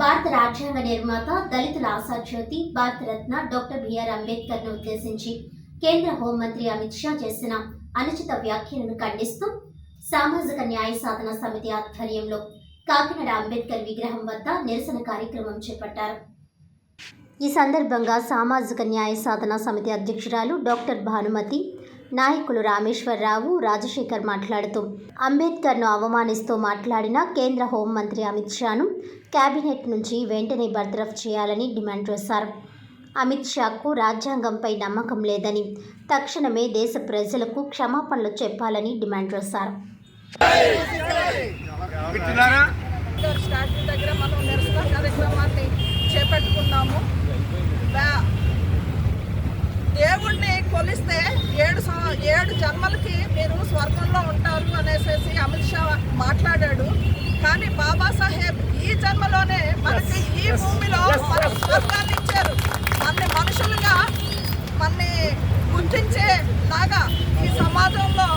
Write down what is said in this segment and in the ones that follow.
భారత రాజ్యాంగ నిర్మాత దళితుల ఆశాజ్యోతి భారతరత్న డాక్టర్ బిఆర్ అంబేద్కర్ను ఉద్దేశించి కేంద్ర హోంమంత్రి అమిత్ షా చేసిన అనుచిత వ్యాఖ్యలను ఖండిస్తూ సామాజిక న్యాయ సాధన సమితి ఆధ్వర్యంలో కాకినాడ అంబేద్కర్ విగ్రహం వద్ద నిరసన కార్యక్రమం చేపట్టారు. ఈ సందర్భంగా సామాజిక న్యాయ సాధన సమితి అధ్యక్షురాలు డాక్టర్ భానుమతి నాయకులు రామేశ్వరరావు రాజశేఖర్ మాట్లాడుతూ అంబేద్కర్ను అవమానిస్తూ మాట్లాడిన కేంద్ర హోంమంత్రి అమిత్ షాను కేబినెట్ నుంచి వెంటనే బర్తరఫ్ చేయాలని డిమాండ్ చేశారు. అమిత్ షాకు రాజ్యాంగంపై నమ్మకం లేదని తక్షణమే దేశ ప్రజలకు క్షమాపణలు చెప్పాలని డిమాండ్ చేశారు. మిత్రులారా అంబేద్కర్ స్టాట్యూ దగ్గర మనం నిరసన కార్యక్రమాన్ని చేపట్టుకున్నాము. వా- దేవుణ్ణి కొలిస్తే ఏడు ఏడు జన్మలకి మీరు స్వర్గంలో ఉంటారు అనేసి అమిత్ షా మాట్లాడాడు. కానీ బాబాసాహెబ్ ఈ జన్మలోనే మనకి ఈ భూమిలో మన స్వర్గాన్ని ఇచ్చారు. మన మనుషులుగా మనని గుర్తించేలాగా ఈ సమాజంలో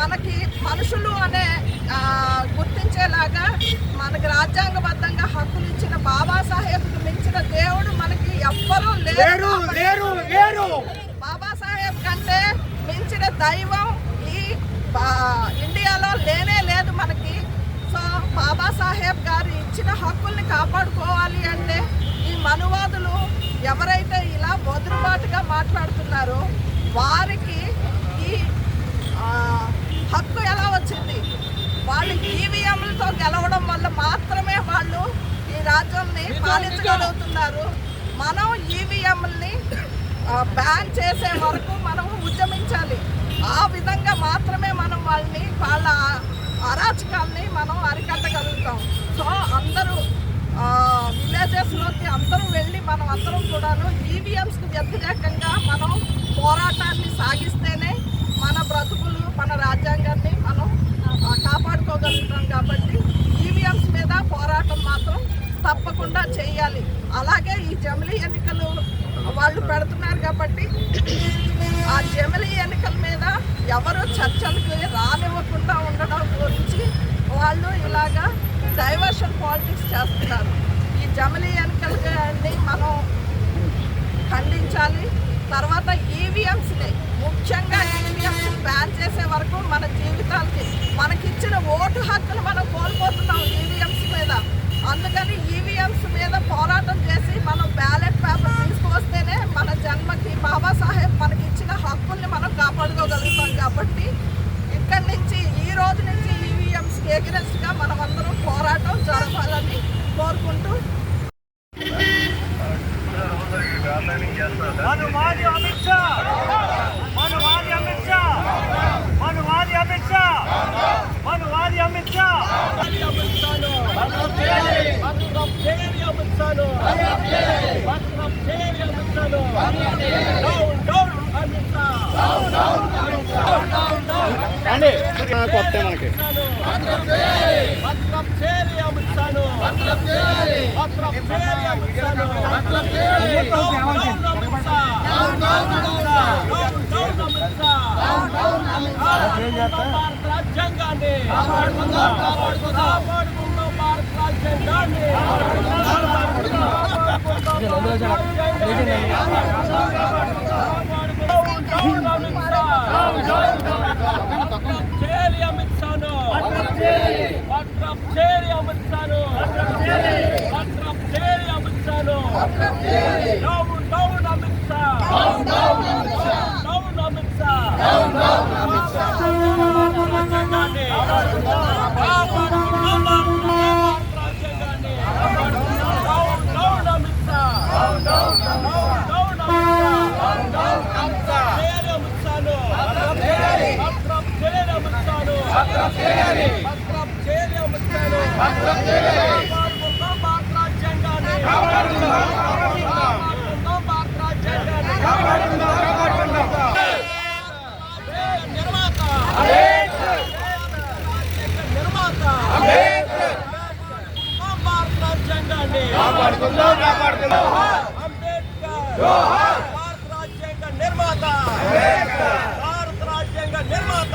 మనకి మనుషులు అనే గుర్తించేలాగా మనకి రాజ్యాంగబద్ధంగా హక్కులు ఇచ్చిన బాబాసాహెబ్కి మించిన దేవుడు మనకి ఎవ్వరూ లేరు లేరు బాబాసాహెబ్ కంటే మించిన దైవం ఈ ఇండియాలో లేనే లేదు మనకి. సో బాబాసాహెబ్ గారు ఇచ్చిన హక్కుల్ని కాపాడుకోవాలి అంటే ఈ మనువాదులు ఎవరైతే ఇలా వదురుబాటుగా మాట్లాడుతున్నారో వారికి ఈ ఆ, హక్కు ఎలా వచ్చింది వాళ్ళు ఈవీఎంలతో గెలవడం వల్ల మాత్రమే వాళ్ళు ఈ రాజ్యాన్ని పాలించగలుగుతున్నారు మనం ఈవీఎంని బ్యాన్ చేసే వరకు మనం ఉద్యమించాలి. ఆ విధంగా మాత్రమే మనం వాళ్ళని వాళ్ళ అరాచకాల్ని మనం అరికట్టగలుగుతాం. సో అందరూ విలేజెస్లోకి అందరూ వెళ్ళి మనం అందరం కూడాను ఈవీఎంస్కి వ్యతిరేకంగా మనం పోరాటాన్ని సాగిస్తేనే మన బ్రతుకులు మన రాజ్యాంగాన్ని మనం కాపాడుకోగలుగుతాం కాబట్టి ఈవీఎంస్ మీద పోరాటం మాత్రం తప్పకుండా చేయాలి. అలాగే ఈ జమిలీ ఎన్నికలు వాళ్ళు పెడుతున్నారు కాబట్టి ఆ జమిలీ ఎన్నికల మీద ఎవరు చర్చలకు రానివ్వకుండా ఉండడం గురించి వాళ్ళు ఇలాగా డైవర్షన్ పాలిటిక్స్ చేస్తున్నారు. ఈ జమిలీ ఎన్నికలని మనం ఖండించాలి. తర్వాత ఈవీఎంస్ని ముఖ్యంగా ఈవీఎంస్ బ్యాన్ చేసే వరకు మన జీవితాలకి మనకిచ్చిన ఓటు హక్కులు మనం కోల్పోతున్నాం ఈవీఎంస్ మీద అందుకని ఈవీఎంస్ మీద పోరాటం చేసి మనం బ్యాలెట్ పేపర్ తీసుకువస్తేనే మన జన్మకి బాబాసాహెబ్ మనకి ఇచ్చిన హక్కుల్ని మనం కాపాడుకోగలుగుతాం కాబట్టి ఇక్కడి నుంచి ఈ రోజు నుంచి ఈవీఎంస్కి ఎగిరెస్ట్గా మనం అందరం పోరాటం జరపాలని కోరుకుంటూ మనువాది అమిత్ షా మనువాది అమిత్ షా మనువాది అమిత్ షా మనువాది అమిత్ షా కొత్త మనకి రాజ్యాంగాన్ని కాపాడుకుందాం కాపాడుకుందాం భారత రాజ్యాంగాన్ని చేయాలి అమిత్ షాను పట్రం చేయాలి అమిత్ షాను పట్రం చేయాలి అమిత్ షాను down down Amit Shah down Amit Shah రాజ్యాంగాన్ని కాపాడుకుందాం రాజ్యాంగాన్ని down down Amit Shah down down Amit Shah చేయాలి అమిత్ షాను పత్రం చేయాలి అమిత్ షాను పత్రం చేయాలి అమిత్ షాను కాపాడుకుందాం భారత రాజ్యాంగాన్ని కాపాడుకుందాం భారత రాజ్యాంగాన్ని నిర్మాత నిర్మాత భారత రాజ్యాంగాన్ని కాపాడుకుందాం కాపాడుకుందాం అంబేద్కర్ భారత రాజ్యాంగ నిర్మాత భారత రాజ్యాంగ నిర్మాత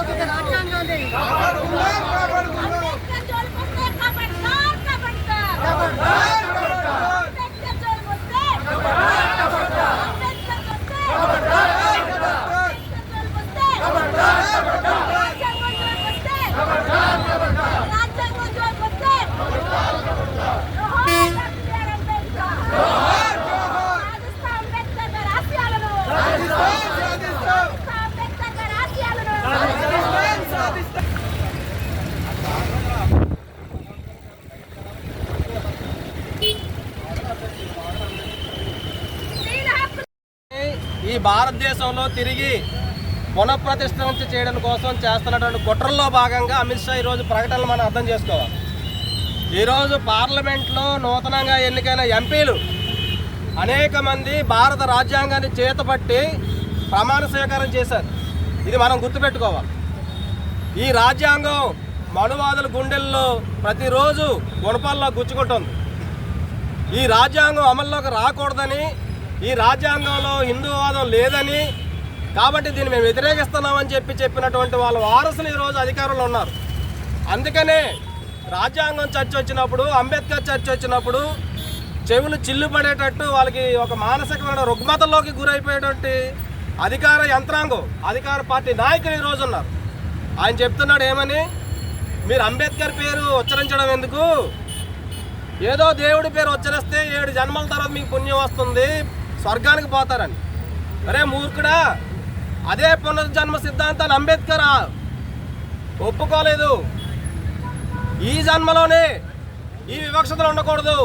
అంబేద్కర్ పత్రం చేయాలి అంబేద్కర్ జోలికొస్తే ఖబర్దార్, ఖబర్దార్. అంబేద్కర్ జోలికొస్తే అంబేద్కర్ వస్తే అంబేద్కర్ జోలికొస్తే రాజ్యాంగం జోలికొస్తే రాజ్యాంగం జోలికొస్తే జోహార్ డాక్టర్ బిఆర్ అంబేద్కర్. సాధిస్తా అంబేద్కర్ గారి ఆశయాలను. సాధిస్తా అంబేద్కర్ గారి ఆశయాలను. స్త్రీల హక్కులు ఈ భారతదేశంలో తిరిగి పునఃప్రతిష్ఠించ చేయడం కోసం చేస్తున్నటువంటి కుట్రల్లో భాగంగా అమిత్ షా ఈరోజు ప్రకటనలు మనం అర్థం చేసుకోవాలి. ఈరోజు పార్లమెంట్లో నూతనంగా ఎన్నికైన ఎంపీలు అనేక మంది భారత రాజ్యాంగాన్ని చేతపట్టి ప్రమాణ స్వీకారం చేశారు. ఇది మనం గుర్తుపెట్టుకోవాలి. ఈ రాజ్యాంగం మనువాదుల గుండెల్లో ప్రతిరోజు గుణపాల్లో గుచ్చుకుంటుంది. ఈ రాజ్యాంగం అమల్లోకి రాకూడదని ఈ రాజ్యాంగంలో హిందూవాదం లేదని కాబట్టి దీన్ని మేము వ్యతిరేకిస్తున్నామని చెప్పి చెప్పినటువంటి వాళ్ళ వారసులు ఈరోజు అధికారంలో ఉన్నారు. అందుకనే రాజ్యాంగం చర్చ వచ్చినప్పుడు అంబేద్కర్ చర్చ వచ్చినప్పుడు చెవులు చిల్లు పడేటట్టు వాళ్ళకి ఒక మానసికమైన రుగ్మతలోకి గురైపోయేటువంటి అధికార యంత్రాంగం అధికార పార్టీ నాయకులు ఈరోజు ఉన్నారు. ఆయన చెప్తున్నాడు ఏమని? మీరు అంబేద్కర్ పేరు ఉచ్చరించడం ఎందుకు? ఏదో దేవుడి పేరు ఉచ్చరిస్తే ఏడు జన్మల తర్వాత మీకు పుణ్యం వస్తుంది. స్వర్గానికి పోతారని. అరే మూర్ఖుడా అదే పునర్జన్మ సిద్ధాంతాన్ని అంబేద్కర్ ఒప్పుకోలేదు. ఈ జన్మలోనే ఈ వివక్షతలు ఉండకూడదు.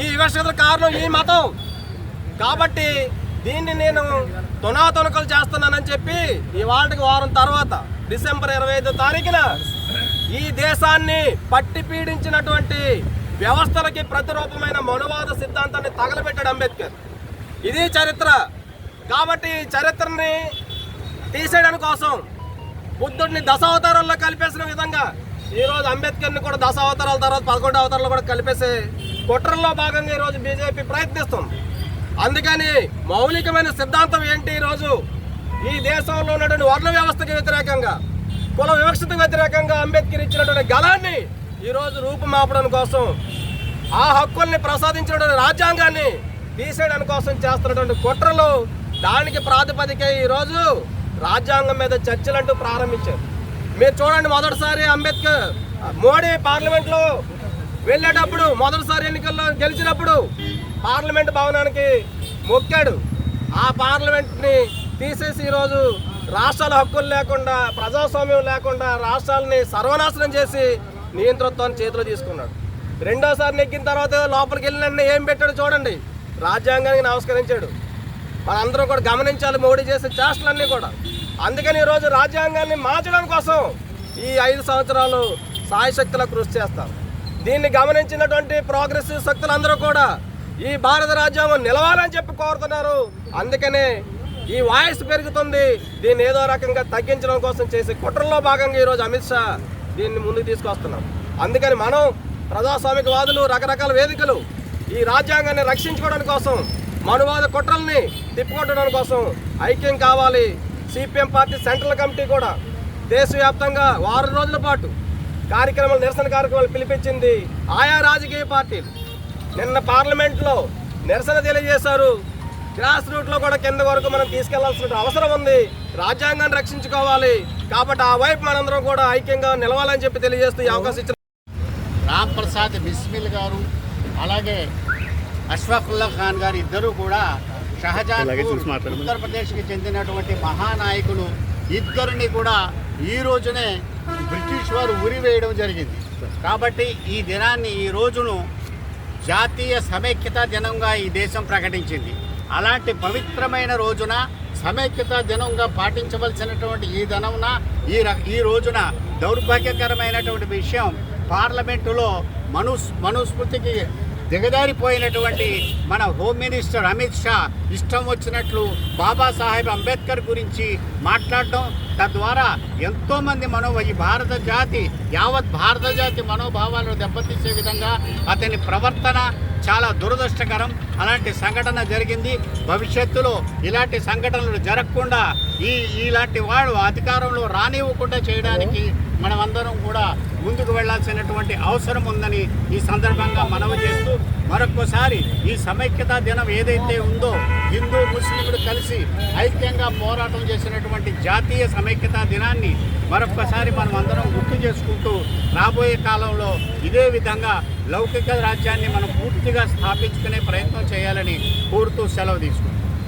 ఈ వివక్షతల కారణం ఈ మతం. కాబట్టి దీన్ని నేను తునాతునకలు చేస్తున్నానని చెప్పి ఈ వాళ్ళకి వారం తర్వాత డిసెంబర్ ఇరవై ఐదో తారీఖున ఈ దేశాన్ని పట్టి పీడించినటువంటి వ్యవస్థలకి ప్రతిరూపమైన మనువాద సిద్ధాంతాన్ని తగలబెట్టాడు అంబేద్కర్. ఇది చరిత్ర. కాబట్టి ఈ చరిత్రని తీసేయడం కోసం బుద్ధుడిని దశావతారాల్లో కలిపేసిన విధంగా ఈరోజు అంబేద్కర్ని కూడా దశావతారాల తర్వాత పదకొండు అవతారాలు కూడా కలిపేసే కుట్రల్లో భాగంగా ఈరోజు బీజేపీ ప్రయత్నిస్తుంది. అందుకని మౌలికమైన సిద్ధాంతం ఏంటి ఈరోజు? ఈ దేశంలో ఉన్నటువంటి వర్ణ వ్యవస్థకి వ్యతిరేకంగా కుల వివక్షతకు వ్యతిరేకంగా అంబేద్కర్ ఇచ్చినటువంటి గలాన్ని ఈరోజు రూపుమాపడం కోసం ఆ హక్కుల్ని ప్రసాదించినటువంటి రాజ్యాంగాన్ని తీసేయడం కోసం చేస్తున్నటువంటి కుట్రలు దానికి ప్రాతిపదిక ఈరోజు రాజ్యాంగం మీద చర్చలంటూ ప్రారంభించారు. మీరు చూడండి మొదటిసారి అంబేద్కర్ మోడీ పార్లమెంట్లో వెళ్ళేటప్పుడు మొదటిసారి ఎన్నికల్లో గెలిచినప్పుడు పార్లమెంట్ భవనానికి మొక్కాడు. ఆ పార్లమెంట్ని తీసేసి ఈరోజు రాష్ట్రాల హక్కులు లేకుండా ప్రజాస్వామ్యం లేకుండా రాష్ట్రాలని సర్వనాశనం చేసి నియంత్రత్వాన్ని చేతిలో తీసుకున్నాడు. రెండోసారి నెగ్గిన తర్వాత లోపలికి వెళ్ళిన ఏం పెట్టాడు చూడండి. రాజ్యాంగానికి నమస్కరించాడు. మనందరం కూడా గమనించాలి మోడీ చేసే చేష్టలన్నీ కూడా. అందుకని ఈరోజు రాజ్యాంగాన్ని మార్చడం కోసం ఈ ఐదు సంవత్సరాలు సాయశక్తుల కృషి చేస్తాం దీన్ని గమనించినటువంటి ప్రోగ్రెసివ్ శక్తులందరూ కూడా ఈ భారత రాజ్యాంగం నిలవాలని చెప్పి కోరుతున్నారు. అందుకనే ఈ వాయిస్ పెరుగుతుంది. దీన్ని ఏదో రకంగా తగ్గించడం కోసం చేసే కుట్రల్లో భాగంగా ఈరోజు అమిత్ షా దీన్ని ముందుకు తీసుకొస్తున్నాం. అందుకని మనం ప్రజాస్వామికవాదులు రకరకాల వేదికలు ఈ రాజ్యాంగాన్ని రక్షించుకోవడం కోసం మనువాద కుట్రల్ని తిప్పుకొట్టడం కోసం ఐక్యం కావాలి. సిపిఎం పార్టీ సెంట్రల్ కమిటీ కూడా దేశవ్యాప్తంగా వారం రోజుల పాటు కార్యక్రమాలు నిరసన కార్యక్రమాలు పిలిపించింది ఆయా రాజకీయ పార్టీలు. నిన్న పార్లమెంట్లో నిరసన తెలియజేశారు. గ్రాస్ రూట్లో కూడా కింద వరకు మనం తీసుకెళ్ళాల్సిన అవసరం ఉంది. రాజ్యాంగాన్ని రక్షించుకోవాలి. కాబట్టి ఆ వైపు మనందరం కూడా ఐక్యంగా నిలవాలని చెప్పి తెలియజేస్తూ ఈ అవకాశం ఇచ్చిన రామ్ ప్రసాద్ బిస్మిల్ గారు అలాగే అష్ఫాకుల్లా ఖాన్ గారు ఇద్దరు కూడా షహజాన్ ఉత్తరప్రదేశ్కి చెందినటువంటి మహానాయకులు ఇద్దరిని కూడా ఈ రోజునే బ్రిటిష్ వారు ఉరివేయడం జరిగింది. కాబట్టి ఈ దినాన్ని ఈ రోజును జాతీయ సమైక్యతా దినంగా ఈ దేశం ప్రకటించింది. అలాంటి పవిత్రమైన రోజున సమైక్యతా దినంగా పాటించవలసినటువంటి ఈ దినమున ఈ ఈ రోజున దౌర్భాగ్యకరమైనటువంటి విషయం పార్లమెంటులో మనుస్ మనుస్మృతికి దిగదారిపోయినటువంటి మన హోమ్ మినిస్టర్ అమిత్ షా ఇష్టం వచ్చినట్లు బాబాసాహెబ్ అంబేద్కర్ గురించి మాట్లాడడం తద్వారా ఎంతోమంది మనో ఈ భారత జాతి యావత్ భారత జాతి మనోభావాలను దెబ్బతీసే విధంగా అతని ప్రవర్తన చాలా దురదృష్టకరం. అలాంటి సంఘటన జరిగింది. భవిష్యత్తులో ఇలాంటి సంఘటనలు జరగకుండా ఈ ఇలాంటి వాడు అధికారంలో రానివ్వకుండా చేయడానికి మనమందరం కూడా ముందుకు వెళ్ళాల్సినటువంటి అవసరం ఉందని ఈ సందర్భంగా మనవి చేస్తూ మరొకసారి ఈ సమైక్యతా దినం ఏదైతే ఉందో హిందూ ముస్లింలు కలిసి ఐక్యంగా పోరాటం చేసినటువంటి జాతీయ సమైక్యతా దినాన్ని మరొకసారి మనం అందరం గుర్తు చేసుకుంటూ రాబోయే కాలంలో ఇదే విధంగా లౌకిక రాజ్యాన్ని మనం పూర్తిగా స్థాపించుకునే ప్రయత్నం చేయాలని కోరుతూ సెలవు తీసుకుంటాం